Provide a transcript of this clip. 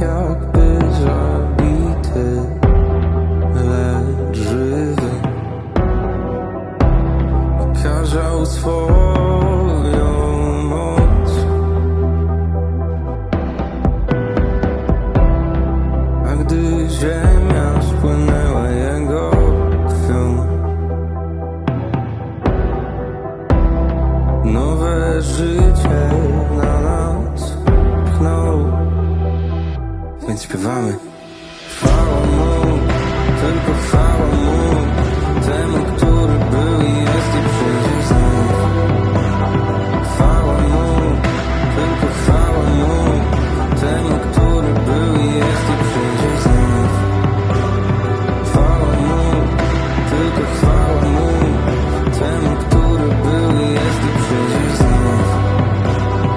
jakby zabity, lecz żywy. Okazał swoją moc. A gdy ziemia spłynęła jego krwią, nowe życie śpiewamy Follow